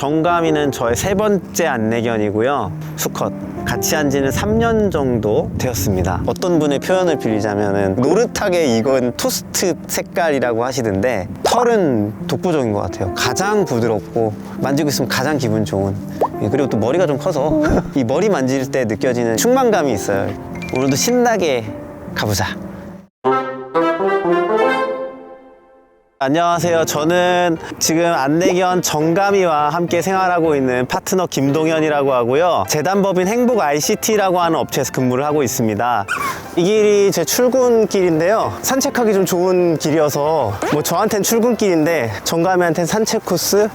정감이는 저의 세 번째 안내견이고요. 수컷. 같이 한 지는 3년 정도 되었습니다. 어떤 분의 표현을 빌리자면은 노릇하게 익은 토스트 색깔이라고 하시던데 털은 독보적인 것 같아요. 가장 부드럽고 만지고 있으면 가장 기분 좋은. 예, 그리고 또 머리가 좀 커서 이 머리 만질 때 느껴지는 충만감이 있어요. 오늘도 신나게 가보자. 안녕하세요. 저는 지금 안내견 정감이와 함께 생활하고 있는 파트너 김동현이라고 하고요. 재단법인 행복 ICT라고 하는 업체에서 근무를 하고 있습니다. 이 길이 제 출근길인데요. 산책하기 좀 좋은 길이어서 뭐 저한텐 출근길인데 정감이한테는 산책 코스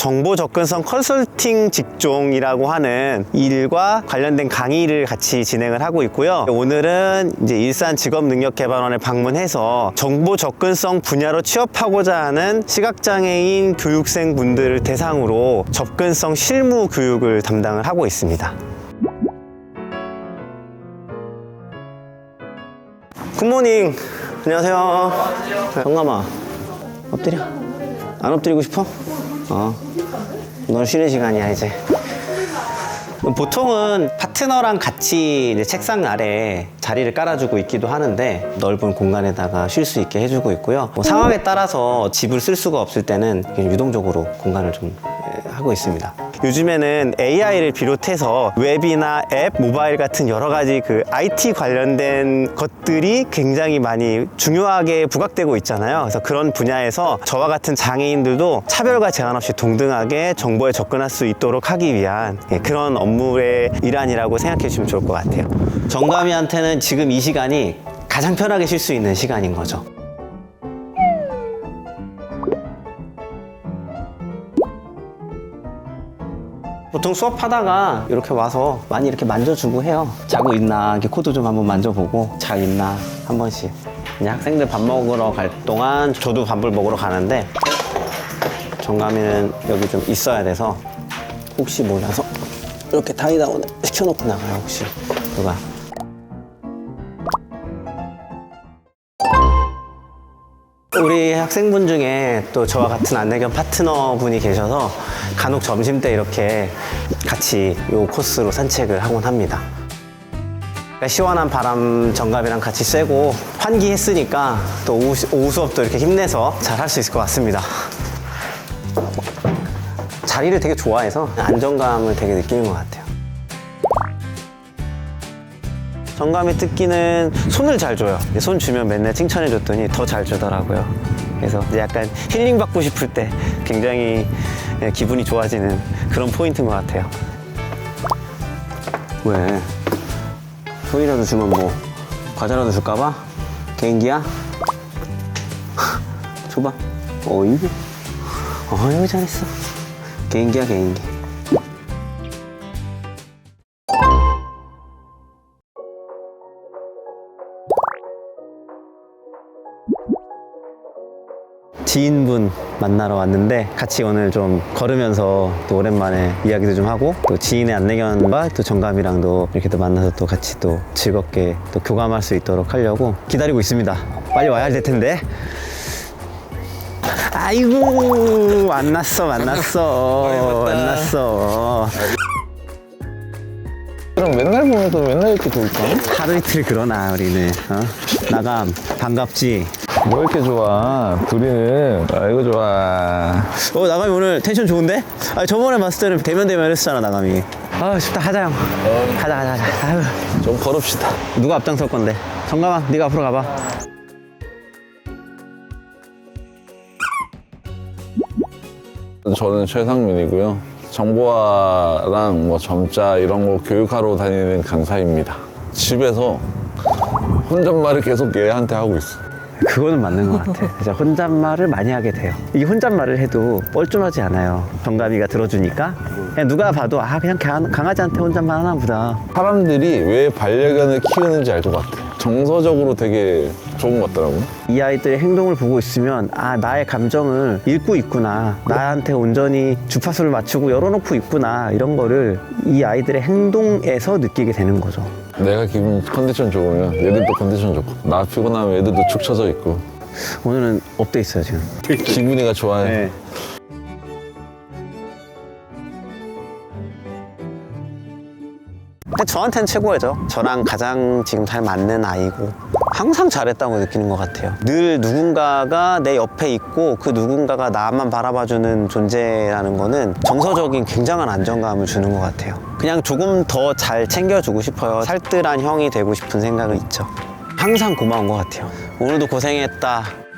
정보 접근성 컨설팅 직종이라고 하는 일과 관련된 강의를 같이 진행을 하고 있고요. 오늘은 이제 일산 직업능력개발원을 방문해서 정보 접근성 분야로 취업하고자 하는 시각장애인 교육생 분들을 대상으로 접근성 실무 교육을 담당을 하고 있습니다. 굿모닝. 안녕하세요. 정감아. 엎드려. 안 엎드리고 싶어? 어. 넌 쉬는 시간이야, 이제. 보통은 파트너랑 같이 책상 아래 자리를 깔아주고 있기도 하는데 넓은 공간에다가 쉴 수 있게 해주고 있고요. 뭐 상황에 따라서 집을 쓸 수가 없을 때는 유동적으로 공간을 좀 에, 하고 있습니다. 요즘에는 AI를 비롯해서 웹이나 앱, 모바일 같은 여러 가지 그 IT 관련된 것들이 굉장히 많이 중요하게 부각되고 있잖아요. 그래서 그런 분야에서 저와 같은 장애인들도 차별과 제한 없이 동등하게 정보에 접근할 수 있도록 하기 위한 예, 그런 업무의 일환이라고 생각해 주시면 좋을 것 같아요. 정감이한테는 지금 이 시간이 가장 편하게 쉴 수 있는 시간인 거죠. 보통 수업하다가 이렇게 와서 많이 이렇게 만져주고 해요. 자고 있나, 이렇게 코도 좀 한번 만져보고, 잘 있나, 한 번씩. 이제 학생들 밥 먹으러 갈 동안 저도 밥을 먹으러 가는데, 정감이는 여기 좀 있어야 돼서, 혹시 몰라서 이렇게 타이다운 시켜놓고 나가요, 혹시. 누가. 우리 학생분 중에 또 저와 같은 안내견 파트너 분이 계셔서 간혹 점심 때 이렇게 같이 요 코스로 산책을 하곤 합니다. 그러니까 시원한 바람 정갑이랑 같이 쐬고 환기했으니까 또 오후, 시- 오후 수업도 이렇게 힘내서 잘 할 수 있을 것 같습니다. 자리를 되게 좋아해서 안정감을 되게 느끼는 것 같아요. 정감이 뜯기는 손을 잘 줘요. 손 주면 맨날 칭찬해 줬더니 더 잘 주더라고요. 그래서 약간 힐링 받고 싶을 때 굉장히 예, 기분이 좋아지는 그런 포인트인 것 같아요. 왜? 손이라도 주면 뭐 과자라도 줄까봐? 개인기야? 줘봐. 어 이거. 어 여기 잘했어. 개인기야 개인기. 지인분 만나러 왔는데 같이 오늘 좀 걸으면서 또 오랜만에 이야기도 좀 하고 또 지인의 안내견과 또 정감이랑도 이렇게 또 만나서 또 같이 또 즐겁게 또 교감할 수 있도록 하려고 기다리고 있습니다. 빨리 와야 될 텐데. 아이고 만났어 만났어 만났어 그럼 맨날 보면서 맨날 이렇게 돌까? 하루 이틀 그러나 우리는 어? 나감 반갑지 뭐 이렇게 좋아? 둘이는 아이고 좋아. 어 나감이 오늘 텐션 좋은데? 아 저번에 봤을 때는 대면 대면 했었잖아 나감이 아 쉽다 하자 형 가자 가자 가자 아유 좀 걸읍시다. 누가 앞장설 건데 정감아 네가 앞으로 가봐 저는 최상민이고요. 정보화랑 뭐 점자 이런 거 교육하러 다니는 강사입니다. 집에서 혼잣말을 계속 얘한테 하고 있어. 그거는 맞는 것 같아. 진짜 혼잣말을 많이 하게 돼요. 이게 혼잣말을 해도 뻘쭘하지 않아요. 정감이가 들어주니까. 그냥 누가 봐도 아 그냥 강, 강아지한테 혼잣말 하나 보다. 사람들이 왜 반려견을 키우는지 알 것 같아. 정서적으로 되게 좋은 것 같더라고. 이 아이들의 행동을 보고 있으면 아 나의 감정을 읽고 있구나 나한테 온전히 주파수를 맞추고 열어놓고 있구나 이런 거를 이 아이들의 행동에서 느끼게 되는 거죠 내가 기분 컨디션 좋으면 얘들도 컨디션 좋고 나 피곤하면 얘들도 축 처져 있고 오늘은 업돼 있어요 지금 기분이가 좋아해. 네. 근데 저한테는 최고죠. 저랑 가장 지금 잘 맞는 아이고 항상 잘했다고 느끼는 것 같아요. 늘 누군가가 내 옆에 있고 그 누군가가 나만 바라봐주는 존재라는 거는 정서적인 굉장한 안정감을 주는 것 같아요. 그냥 조금 더 잘 챙겨주고 싶어요. 살뜰한 형이 되고 싶은 생각은 있죠. 항상 고마운 것 같아요. 오늘도 고생했다.